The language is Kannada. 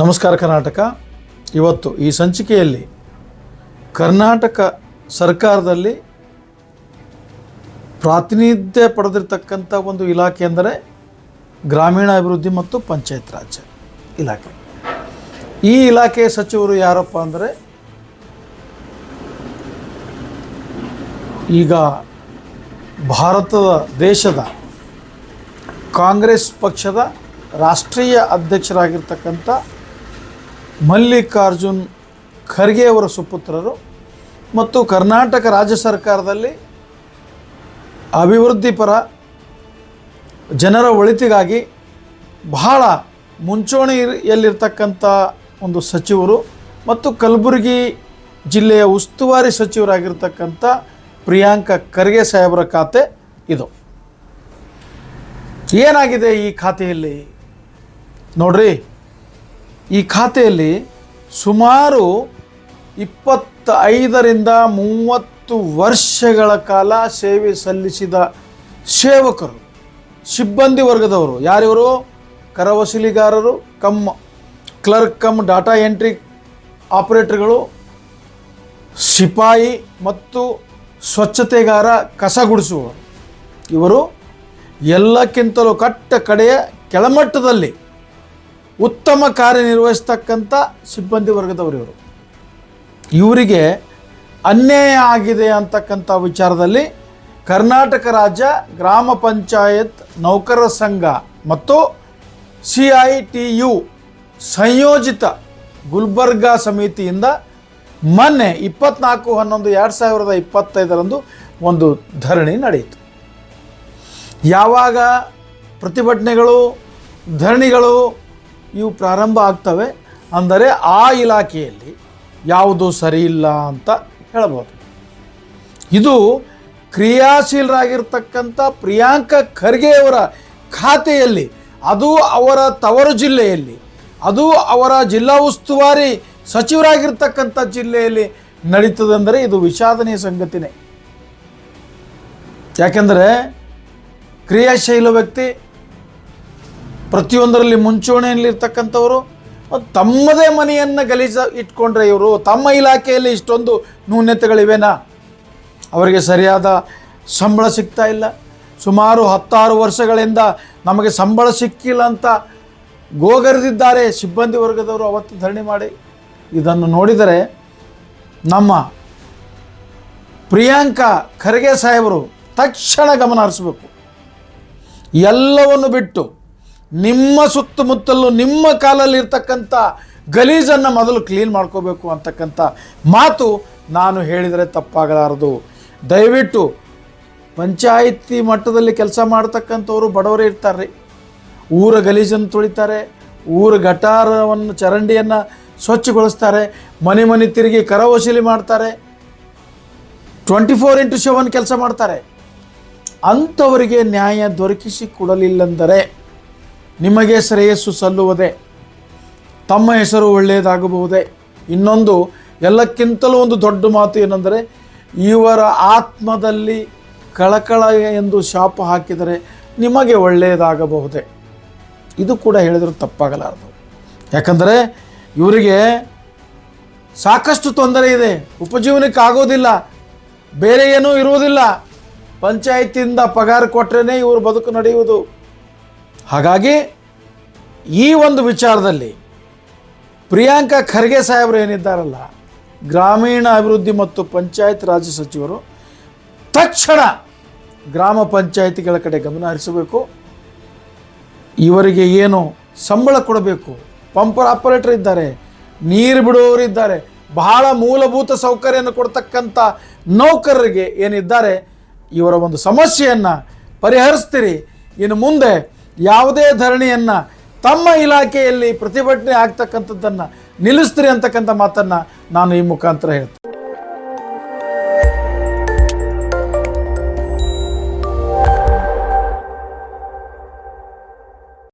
ನಮಸ್ಕಾರ ಕರ್ನಾಟಕ. ಇವತ್ತು ಈ ಸಂಚಿಕೆಯಲ್ಲಿ ಕರ್ನಾಟಕ ಸರ್ಕಾರದಲ್ಲಿ ಪ್ರಾತಿನಿಧ್ಯ ಪಡೆದಿರ್ತಕ್ಕಂಥ ಒಂದು ಇಲಾಖೆ ಅಂದರೆ ಗ್ರಾಮೀಣ ಅಭಿವೃದ್ಧಿ ಮತ್ತು ಪಂಚಾಯತ್ ರಾಜ್ ಇಲಾಖೆ. ಈ ಇಲಾಖೆಯ ಸಚಿವರು ಯಾರಪ್ಪ ಅಂದರೆ ಈಗ ಭಾರತದ ದೇಶದ ಕಾಂಗ್ರೆಸ್ ಪಕ್ಷದ ರಾಷ್ಟ್ರೀಯ ಅಧ್ಯಕ್ಷರಾಗಿರ್ತಕ್ಕಂಥ ಮಲ್ಲಿಕಾರ್ಜುನ್ ಖರ್ಗೆಯವರ ಸುಪುತ್ರರು ಮತ್ತು ಕರ್ನಾಟಕ ರಾಜ್ಯ ಸರ್ಕಾರದಲ್ಲಿ ಅಭಿವೃದ್ಧಿಪರ ಜನರ ಒಳಿತಿಗಾಗಿ ಬಹಳ ಮುಂಚೂಣಿಯಲ್ಲಿರ್ತಕ್ಕಂಥ ಒಂದು ಸಚಿವರು ಮತ್ತು ಕಲಬುರಗಿ ಜಿಲ್ಲೆಯ ಉಸ್ತುವಾರಿ ಸಚಿವರಾಗಿರ್ತಕ್ಕಂಥ ಪ್ರಿಯಾಂಕ ಖರ್ಗೆ ಸಾಹೇಬರ ಖಾತೆ ಇದು. ಏನಾಗಿದೆ ಈ ಖಾತೆಯಲ್ಲಿ? ನೋಡ್ರಿ. ಈ ಖಾತೆಯಲ್ಲಿ ಸುಮಾರು ಇಪ್ಪತ್ತೈದರಿಂದ ಮೂವತ್ತು ವರ್ಷಗಳ ಕಾಲ ಸೇವೆ ಸಲ್ಲಿಸಿದ ಸೇವಕರು, ಸಿಬ್ಬಂದಿ ವರ್ಗದವರು. ಯಾರಿವರು? ಕರವಸೂಲಿಗಾರರು, cum clerk, cum data entry ಆಪರೇಟರ್ಗಳು, ಸಿಪಾಯಿ ಮತ್ತು ಸ್ವಚ್ಛತೆಗಾರ ಕಸ ಗುಡಿಸುವವರು ಇವರು ಎಲ್ಲಕ್ಕಿಂತಲೂ ಕಟ್ಟ ಕಡೆಯ ಕೆಳಮಟ್ಟದಲ್ಲಿ ಉತ್ತಮ ಕಾರ್ಯನಿರ್ವಹಿಸ್ತಕ್ಕಂಥ ಸಿಬ್ಬಂದಿ ವರ್ಗದವರು ಇವರು. ಇವರಿಗೆ ಅನ್ಯಾಯ ಆಗಿದೆ ಅಂತಕ್ಕಂಥ ವಿಚಾರದಲ್ಲಿ ಕರ್ನಾಟಕ ರಾಜ್ಯ ಗ್ರಾಮ ಪಂಚಾಯತ್ ನೌಕರರ ಸಂಘ ಮತ್ತು ಸಿ ಐ ಟಿ ಯು ಸಂಯೋಜಿತ ಗುಲ್ಬರ್ಗಾ ಸಮಿತಿಯಿಂದ ಮೊನ್ನೆ ಇಪ್ಪತ್ನಾಲ್ಕು ಹನ್ನೊಂದು ಎರಡು ಸಾವಿರದ ಇಪ್ಪತ್ತೈದರಂದು ಒಂದು ಧರಣಿ ನಡೆಯಿತು. ಯಾವಾಗ ಪ್ರತಿಭಟನೆಗಳು, ಧರಣಿಗಳು ಇವು ಪ್ರಾರಂಭ ಆಗ್ತವೆ. ಅಂದರೆ ಆ ಇಲಾಖೆಯಲ್ಲಿ ಯಾವುದು ಸರಿ ಇಲ್ಲ ಅಂತ ಹೇಳ್ಬೋದು. ಇದು ಕ್ರಿಯಾಶೀಲರಾಗಿರ್ತಕ್ಕಂಥ ಪ್ರಿಯಾಂಕ ಖರ್ಗೆಯವರ ಖಾತೆಯಲ್ಲಿ, ಅದು ಅವರ ತವರು ಜಿಲ್ಲೆಯಲ್ಲಿ, ಅದು ಅವರ ಜಿಲ್ಲಾ ಉಸ್ತುವಾರಿ ಸಚಿವರಾಗಿರ್ತಕ್ಕಂಥ ಜಿಲ್ಲೆಯಲ್ಲಿ ನಡೀತದಂದರೆ ಇದು ವಿಷಾದನೀಯ ಸಂಗತಿನೇ. ಯಾಕೆಂದರೆ ಕ್ರಿಯಾಶೀಲ ವ್ಯಕ್ತಿ ಪ್ರತಿಯೊಂದರಲ್ಲಿ ಮುಂಚೂಣಿಯಲ್ಲಿರ್ತಕ್ಕಂಥವರು ತಮ್ಮದೇ ಮನೆಯನ್ನು ಗಲೀಜ ಇಟ್ಕೊಂಡ್ರೆ ಇವರು, ತಮ್ಮ ಇಲಾಖೆಯಲ್ಲಿ ಇಷ್ಟೊಂದು ನ್ಯೂನ್ಯತೆಗಳಿವೆನಾ ಅವರಿಗೆ ಸರಿಯಾದ ಸಂಬಳ ಸಿಗ್ತಾ ಇಲ್ಲ. ಸುಮಾರು ಹತ್ತಾರು ವರ್ಷಗಳಿಂದ ನಮಗೆ ಸಂಬಳ ಸಿಕ್ಕಿಲ್ಲ ಅಂತ ಗೋಗರೆದಿದ್ದಾರೆ ಸಿಬ್ಬಂದಿ ವರ್ಗದವರು ಅವತ್ತು ಧರಣಿ ಮಾಡಿ. ಇದನ್ನು ನೋಡಿದರೆ ನಮ್ಮ ಪ್ರಿಯಾಂಕಾ ಖರ್ಗೆ ಸಾಹೇಬರು ತಕ್ಷಣ ಗಮನ ಹರಿಸಬೇಕು. ಎಲ್ಲವನ್ನು ಬಿಟ್ಟು ನಿಮ್ಮ ಸುತ್ತಮುತ್ತಲು, ನಿಮ್ಮ ಕಾಲಲ್ಲಿ ಇರ್ತಕ್ಕಂಥ ಗಲೀಜನ್ನು ಮೊದಲು ಕ್ಲೀನ್ ಮಾಡ್ಕೋಬೇಕು ಅಂತಕ್ಕಂಥ ಮಾತು ನಾನು ಹೇಳಿದರೆ ತಪ್ಪಾಗಲಾರದು. ದಯವಿಟ್ಟು ಪಂಚಾಯಿತಿ ಮಟ್ಟದಲ್ಲಿ ಕೆಲಸ ಮಾಡ್ತಕ್ಕಂಥವ್ರು ಬಡವರೇ ಇರ್ತಾರೆ. ಊರ ಗಲೀಜನ್ನು ತುಳಿತಾರೆ, ಊರ ಗಟಾರವನ್ನು, ಚರಂಡಿಯನ್ನು ಸ್ವಚ್ಛಗೊಳಿಸ್ತಾರೆ, ಮನೆ ಮನೆ ತಿರುಗಿ ಕರ ವಸೂಲಿ ಮಾಡ್ತಾರೆ ಟ್ವೆಂಟಿ ಫೋರ್ ಇಂಟು ಸೆವೆನ್ ಕೆಲಸ ಮಾಡ್ತಾರೆ. ಅಂಥವರಿಗೆ ನ್ಯಾಯ ದೊರಕಿಸಿ ಕೊಡಲಿಲ್ಲೆಂದರೆ ನಿಮಗೆ ಶ್ರೇಯಸ್ಸು ಸಲ್ಲುವುದೇ, ತಮ್ಮ ಹೆಸರು ಒಳ್ಳೆಯದಾಗಬಹುದೇ? ಇನ್ನೊಂದು, ಎಲ್ಲಕ್ಕಿಂತಲೂ ಒಂದು ದೊಡ್ಡ ಮಾತು ಏನೆಂದರೆ, ಇವರ ಆತ್ಮದಲ್ಲಿ ಕಳಕಳ ಎಂದು ಶಾಪ ಹಾಕಿದರೆ ನಿಮಗೆ ಒಳ್ಳೆಯದಾಗಬಹುದೇ? ಇದು ಕೂಡ ಹೇಳಿದರೂ ತಪ್ಪಾಗಲಾರದು. ಯಾಕಂದರೆ, ಇವರಿಗೆ ಸಾಕಷ್ಟು ತೊಂದರೆ ಇದೆ, ಉಪಜೀವನಕ್ಕೆ ಆಗೋದಿಲ್ಲ, ಬೇರೆ ಏನೂ ಇರುವುದಿಲ್ಲ. ಪಂಚಾಯತಿಯಿಂದ ಪಗಾರ ಕೊಟ್ಟರೆ ಇವರು ಬದುಕು ನಡೆಯುವುದು. ಹಾಗಾಗಿ ಈ ಒಂದು ವಿಚಾರದಲ್ಲಿ ಪ್ರಿಯಾಂಕಾ ಖರ್ಗೆ ಸಾಹೇಬರು ಏನಿದ್ದಾರಲ್ಲ, ಗ್ರಾಮೀಣ ಅಭಿವೃದ್ಧಿ ಮತ್ತು ಪಂಚಾಯತ್ ರಾಜ್ ಸಚಿವರು ತಕ್ಷಣ ಗ್ರಾಮ ಪಂಚಾಯತಿಗಳ ಕಡೆ ಗಮನ ಹರಿಸಬೇಕು. ಇವರಿಗೆ ಏನು ಸಂಬಳ ಕೊಡಬೇಕು? ಪಂಪರ್ ಆಪರೇಟರ್ ಇದ್ದಾರೆ, ನೀರು ಬಿಡುವವರಿದ್ದಾರೆ ಬಹಳ ಮೂಲಭೂತ ಸೌಕರ್ಯವನ್ನು ಕೊಡ್ತಕ್ಕಂಥ ನೌಕರರಿಗೆ ಏನಿದ್ದಾರೆ, ಇವರ ಒಂದು ಸಮಸ್ಯೆಯನ್ನು ಪರಿಹರಿಸ್ತೀರಿ. ಇನ್ನು ಮುಂದೆ ಯಾವುದೇ ಧರಣಿಯನ್ನು ತಮ್ಮ ಇಲಾಖೆಯಲ್ಲಿ ಪ್ರತಿಭಟನೆ ಆಗ್ತಕ್ಕಂಥದ್ದನ್ನು ನಿಲ್ಲಿಸ್ತೀರಿ ಅಂತಕ್ಕಂಥ ಮಾತನ್ನು ನಾನು ಈ ಮುಖಾಂತರ ಹೇಳ್ತೀನಿ.